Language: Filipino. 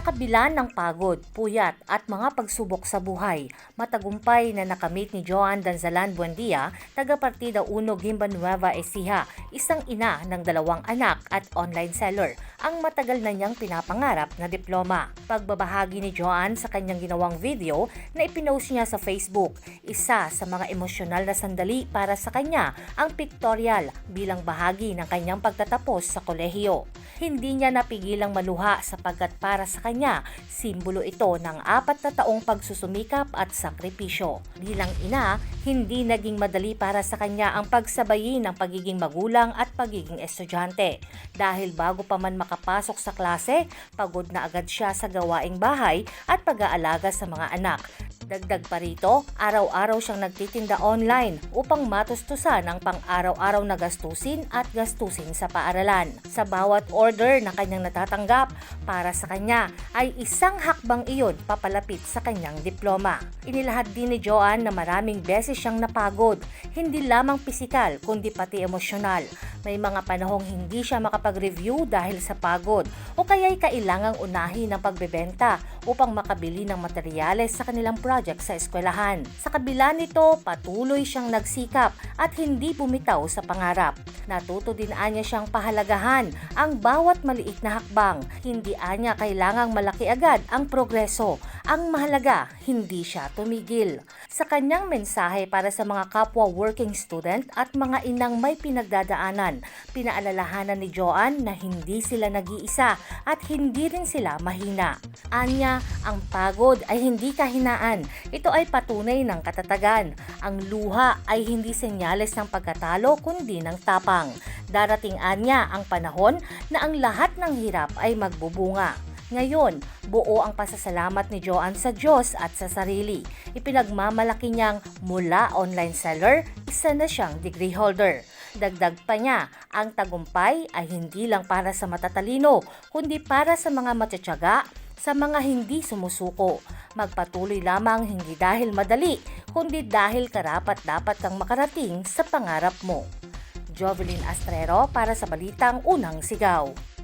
kabila ng pagod, puyat at mga pagsubok sa buhay, matagumpay na nakamit ni Joan Danzalan Buendia, taga-partida Uno Gimba Nueva Ecija, isang ina ng dalawang anak at online seller, ang matagal na niyang pinapangarap na diploma. Pagbabahagi ni Joan sa kanyang ginawang video na ipinost niya sa Facebook, isa sa mga emosyonal na sandali para sa kanya ang pictorial bilang bahagi ng kanyang pagtatapos sa kolehiyo. Hindi niya napigilang maluha sapagkat para sa kanya, simbolo ito ng apat na taong pagsusumikap at sakripisyo. Bilang ina, hindi naging madali para sa kanya ang pagsabayin ng pagiging magulang at pagiging estudyante. Dahil bago pa man makapasok sa klase, pagod na agad siya sa gawaing bahay at pag-aalaga sa mga anak. Dagdag pa rito, araw-araw siyang nagtitinda online upang matustusan ang pang-araw-araw na gastusin at gastusin sa paaralan. Sa bawat order na kanyang natatanggap, para sa kanya ay isang hakbang iyon papalapit sa kanyang diploma. Inilahad din ni Joanne na maraming beses siyang napagod, hindi lamang pisikal kundi pati emosyonal. May mga panahong hindi siya makapag-review dahil sa pagod o kaya'y kailangang unahin ng pagbebenta upang makabili ng materyales sa kanilang project sa eskwelahan. Sa kabila nito, patuloy siyang nagsikap at hindi bumitaw sa pangarap. Natuto din anya siyang pahalagahan ang bawat maliit na hakbang. Hindi anya kailangang malaki agad ang progreso. Ang mahalaga, hindi siya tumigil. Sa kanyang mensahe para sa mga kapwa working student at mga inang may pinagdadaanan, pinaalalahanan ni Joanne na hindi sila nag-iisa at hindi rin sila mahina. Anya, ang pagod ay hindi kahinaan. Ito ay patunay ng katatagan. Ang luha ay hindi senyales ng pagkatalo kundi ng tapang. Darating anya ang panahon na ang lahat ng hirap ay magbubunga. Ngayon, buo ang pasasalamat ni Joanne sa Diyos at sa sarili. Ipinagmamalaki niyang mula online seller, isa na siyang degree holder. Dagdag pa niya, ang tagumpay ay hindi lang para sa matatalino, kundi para sa mga matsatsaga, sa mga hindi sumusuko. Magpatuloy lamang hindi dahil madali, kundi dahil karapat dapat kang makarating sa pangarap mo. Jovelyn Astrero para sa Balitang Unang Sigaw.